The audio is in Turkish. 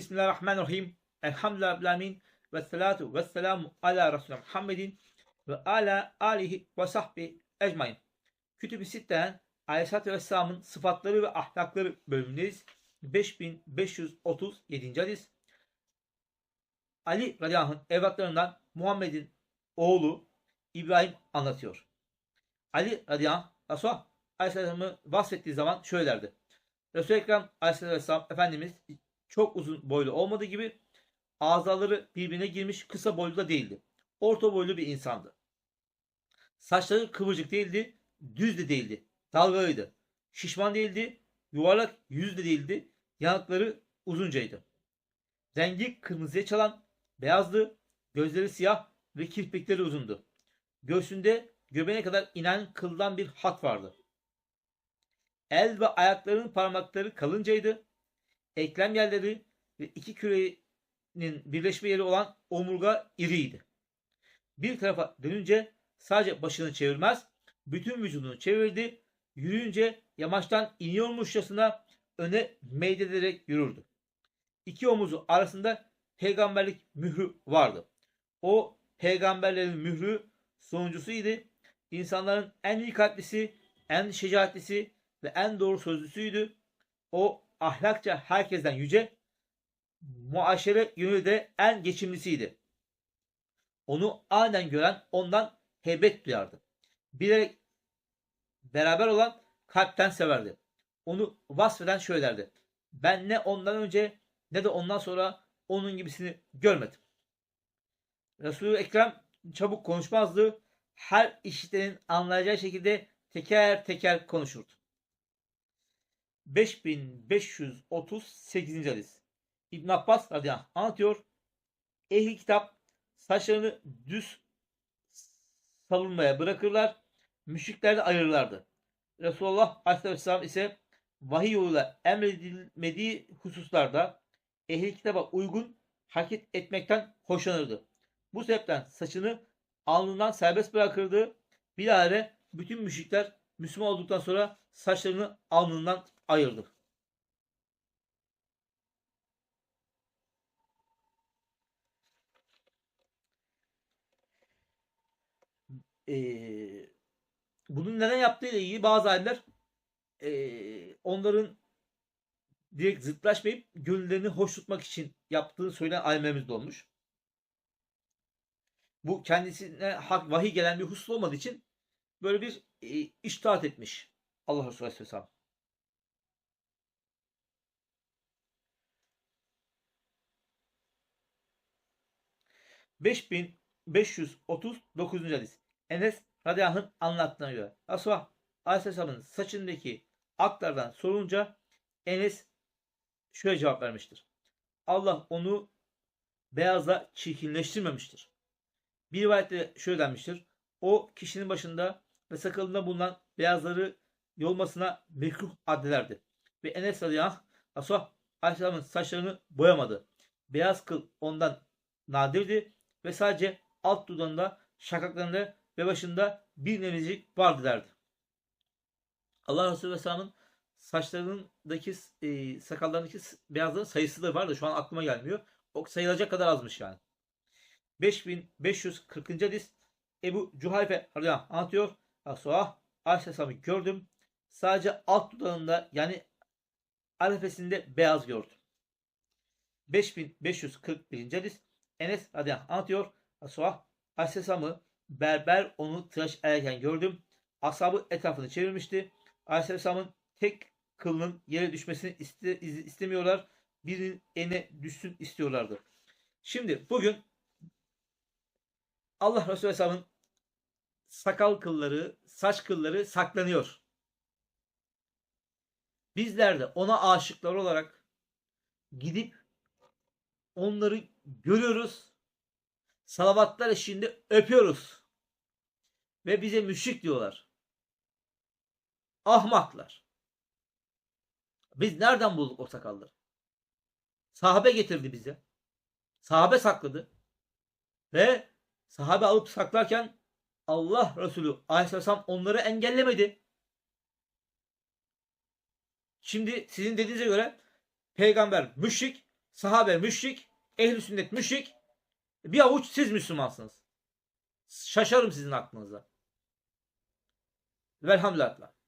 Bismillahirrahmanirrahim. Elhamdülillahi Rabbil alemin. Ve salatu ve selamu ala Resulü Muhammedin ve ala alihi ve sahbi ecmain. Kütüb-i Sitte'den Aleyhisselatü Vesselam'ın sıfatları ve ahlakları bölümündeyiz. 5537. hadis. Ali radıyallahu anh evlatlarından Muhammed'in oğlu İbrahim anlatıyor. Ali radıyallahu anh Resulullah Aleyhisselam'ı vasfettiği zaman şöyle derdi. Resul-i Ekrem Aleyhisselam Efendimiz çok uzun boylu olmadığı gibi azaları birbirine girmiş kısa boylu da değildi. Orta boylu bir insandı. Saçları kıvırcık değildi, düz de değildi. Dalgalıydı. Şişman değildi, yuvarlak yüz de değildi. Yanakları uzuncaydı. Rengi kırmızıya çalan, beyazdı, gözleri siyah ve kirpikleri uzundu. Göğsünde göbeğine kadar inen kıldan bir hat vardı. El ve ayaklarının parmakları kalıncaydı. Eklem yerleri ve iki küreğinin birleşme yeri olan omurga iriydi. Bir tarafa dönünce sadece başını çevirmez, bütün vücudunu çevirdi. Yürüyünce yamaçtan iniyormuşçasına öne meydederek yürürdü. İki omuzu arasında peygamberlik mührü vardı. O peygamberlerin mührü sonuncusuydu. İnsanların en iyi kalplisi, en şecaatlisi ve en doğru sözlüsüydü. O ahlakça herkesten yüce, muaşere yönü de en geçimlisiydi. Onu aniden gören ondan heybet duyardı. Bilerek beraber olan kalpten severdi. Onu vasfeden şöyle derdi. Ben ne ondan önce ne de ondan sonra onun gibisini görmedim. Resul-i Ekrem çabuk konuşmazdı. Her işitenin anlayacağı şekilde teker teker konuşurdu. 5538. hadis. İbn Abbas radıyallahu anh anlatıyor. Ehli kitap saçlarını düz savunmaya bırakırlar. Müşrikler de ayırırlardı. Resulullah aleyhisselam ise vahiy yoluyla emredilmediği hususlarda ehli kitaba uygun hareket etmekten hoşlanırdı. Bu sebepten saçını alnından serbest bırakırdı. Bilahare bütün müşrikler Müslüman olduktan sonra saçlarını alnından ayırdı. Ee, bunun neden yaptığı ile ilgili bazı alimler ee, onların direkt zıtlaşmayıp gönüllerini hoş tutmak için yaptığını söyleyen alimlerimiz de olmuş. Bu kendisine hak vahiy gelen bir husus olmadığı için böyle bir e, iştahat etmiş Allah Resulü Aleyhisselam. Beş bin 539. hadis. Enes radıyallahu anlattığına göre Resulullah Aleyhisselam'ın saçındaki aklardan sorunca Enes şöyle cevap vermiştir. Allah onu beyazla çirkinleştirmemiştir. Bir rivayette şöyle denmiştir. O kişinin başında ve sakalında bulunan beyazları yolmasına mekruh addederdi. Ve Enes radıyallahu anh Resulullah Aleyhisselam'ın saçlarını boyamadı. Beyaz kıl ondan nadirdi ve sadece alt dudağında, şakaklarında ve başında bir nemizlik vardı derdi. Allah Resulü Vesselam'ın saçlarındaki e, sakallarındaki beyazların sayısı da vardı. Şu an aklıma gelmiyor. O sayılacak kadar azmış yani. 5540. hadis Ebu Cuhayfe anlatıyor. Resulullah Aleyhisselam'ı gördüm. Sadece alt dudağında yani arefesinde beyaz gördüm. 5541. hadis Enes radıyallahu anlatıyor. Resulullah Aleyhisselam'ı berber onu tıraş ederken gördüm. Ashabı etrafını çevirmişti. Aleyhisselam'ın tek kılının yere düşmesini iste, istemiyorlar. Birinin eline düşsün istiyorlardı. Şimdi bugün Allah Resulü Aleyhisselam'ın sakal kılları, saç kılları saklanıyor. Bizler de ona aşıklar olarak gidip onları görüyoruz. Salavatlar eşliğinde öpüyoruz. Ve bize müşrik diyorlar. Ahmaklar. Biz nereden bulduk o sakalları? Sahabe getirdi bize. Sahabe sakladı. Ve sahabe alıp saklarken Allah Resulü Aleyhisselam onları engellemedi. Şimdi sizin dediğinize göre peygamber müşrik sahabe müşrik, ehli sünnet müşrik, bir avuç siz Müslümansınız. Şaşarım sizin aklınıza. Velhamdülillah.